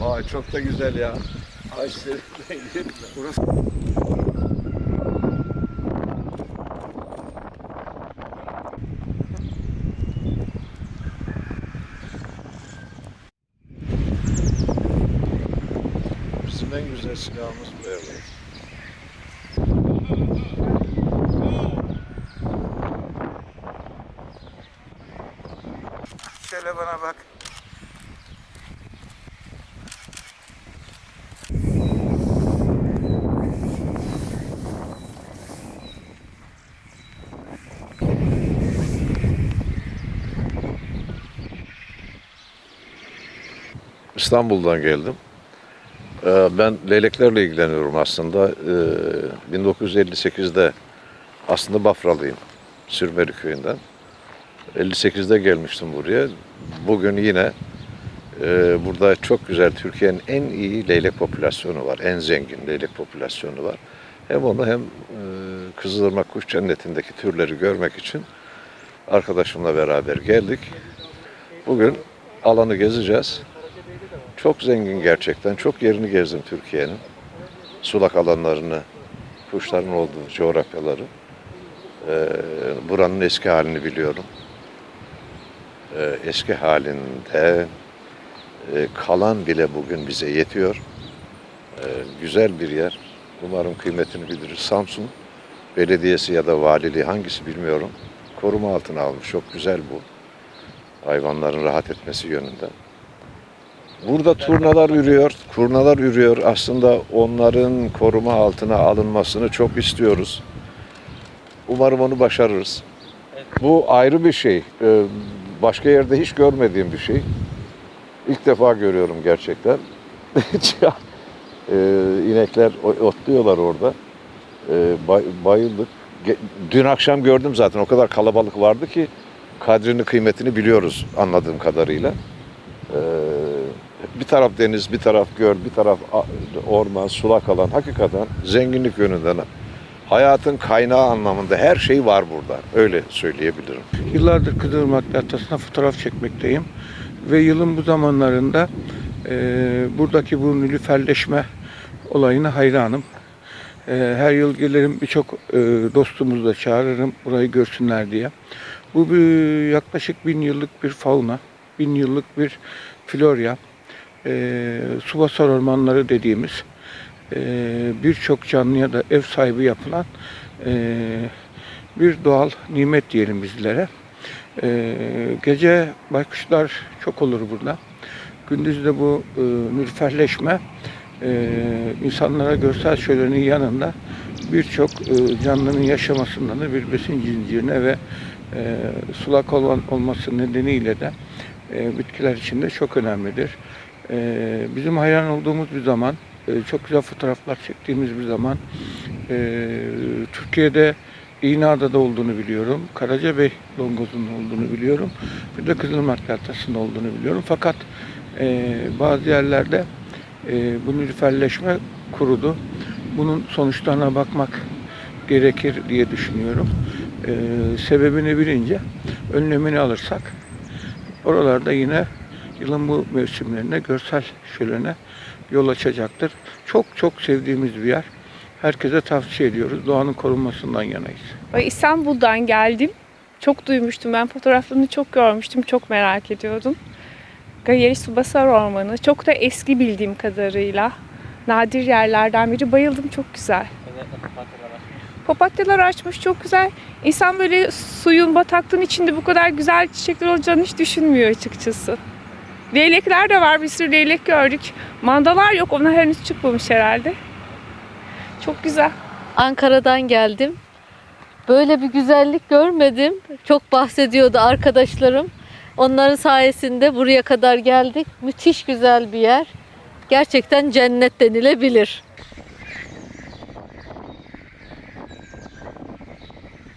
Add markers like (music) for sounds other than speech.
Vay çok da güzel ya. Ay senin Burası Bizim en güzel silahımız bu evde. Şöyle bana bak. İstanbul'dan geldim. Ee, Ben leyleklerle ilgileniyorum aslında. Ee, 1958'de aslında Bafralıyım. Sürmeli köyünden. 58'de gelmiştim buraya. Bugün yine e, burada çok güzel Türkiye'nin en iyi leylek popülasyonu var. En zengin leylek popülasyonu var. Hem onu hem e, Kızılırmak Kuş Cenneti'ndeki türleri görmek için arkadaşımla beraber geldik. Bugün alanı gezeceğiz. Çok zengin gerçekten. Çok yerini gezdim Türkiye'nin. Sulak alanlarını, kuşların olduğu coğrafyaları. Ee, buranın eski halini biliyorum. Ee, eski halinde e, kalan bile bugün bize yetiyor. Ee, güzel bir yer. Umarım kıymetini bilir. Samsun Belediyesi ya da valiliği hangisi bilmiyorum. Koruma altına almış. Çok güzel bu. Hayvanların rahat etmesi yönünden. Burada turnalar ürüyor, kurnalar ürüyor. Aslında onların koruma altına alınmasını çok istiyoruz. Umarım onu başarırız. Bu ayrı bir şey. Ee, Başka yerde hiç görmediğim bir şey. İlk defa görüyorum gerçekten. (laughs) Ee, İnekler otluyorlar orada. Bay- Bayıldık. Dün akşam gördüm zaten. O kadar kalabalık vardı ki kadrini kıymetini biliyoruz anladığım kadarıyla. Bir taraf deniz, bir taraf göl, bir taraf orman, sulak alan. Hakikaten zenginlik yönünden hayatın kaynağı anlamında her şey var burada. Öyle söyleyebilirim. Yıllardır Kızılırmak Deltası'na fotoğraf çekmekteyim. Ve yılın bu zamanlarında e, buradaki bu nilüferleşme olayına hayranım. E, her yıl gelirim birçok e, dostumuzu da çağırırım burayı görsünler diye. Bu bir, yaklaşık bin yıllık bir fauna, bin yıllık bir florya, e, subasar ormanları dediğimiz e, birçok canlıya da ev sahibi yapılan e, bir doğal nimet diyelim bizlere. Ee, gece baykuşlar çok olur burada. Gündüz de bu e, nülferleşme e, insanlara görsel şölenin yanında birçok e, canlının yaşamasından da bir besin zincirine ve e, sulak olan olması nedeniyle de e, bitkiler için de çok önemlidir. E, bizim hayran olduğumuz bir zaman, e, çok güzel fotoğraflar çektiğimiz bir zaman e, Türkiye'de İğneada'da olduğunu biliyorum. Karacabey Longozu'nun olduğunu biliyorum. Bir de Kızılırmak Deltası'nda olduğunu biliyorum. Fakat e, bazı yerlerde e, bu nilüferleşme kurudu. Bunun sonuçlarına bakmak gerekir diye düşünüyorum. E, sebebini bilince önlemini alırsak oralarda yine yılın bu mevsimlerine görsel şölene yol açacaktır. Çok çok sevdiğimiz bir yer. Herkese tavsiye ediyoruz. Doğanın korunmasından yanayız. Ay, İstanbul'dan geldim. Çok duymuştum. Ben fotoğraflarını çok görmüştüm. Çok merak ediyordum. Gayeri Subasar Ormanı. Çok da eski bildiğim kadarıyla. Nadir yerlerden biri. Bayıldım. Çok güzel. Papatyalar açmış. Çok güzel. İnsan böyle suyun, bataklığın içinde bu kadar güzel çiçekler olacağını hiç düşünmüyor açıkçası. Leylekler de var. Bir sürü leylek gördük. Mandalar yok. Onlar henüz çıkmamış herhalde. Çok güzel. Ankara'dan geldim. Böyle bir güzellik görmedim. Çok bahsediyordu arkadaşlarım. Onların sayesinde buraya kadar geldik. Müthiş güzel bir yer. Gerçekten cennet denilebilir.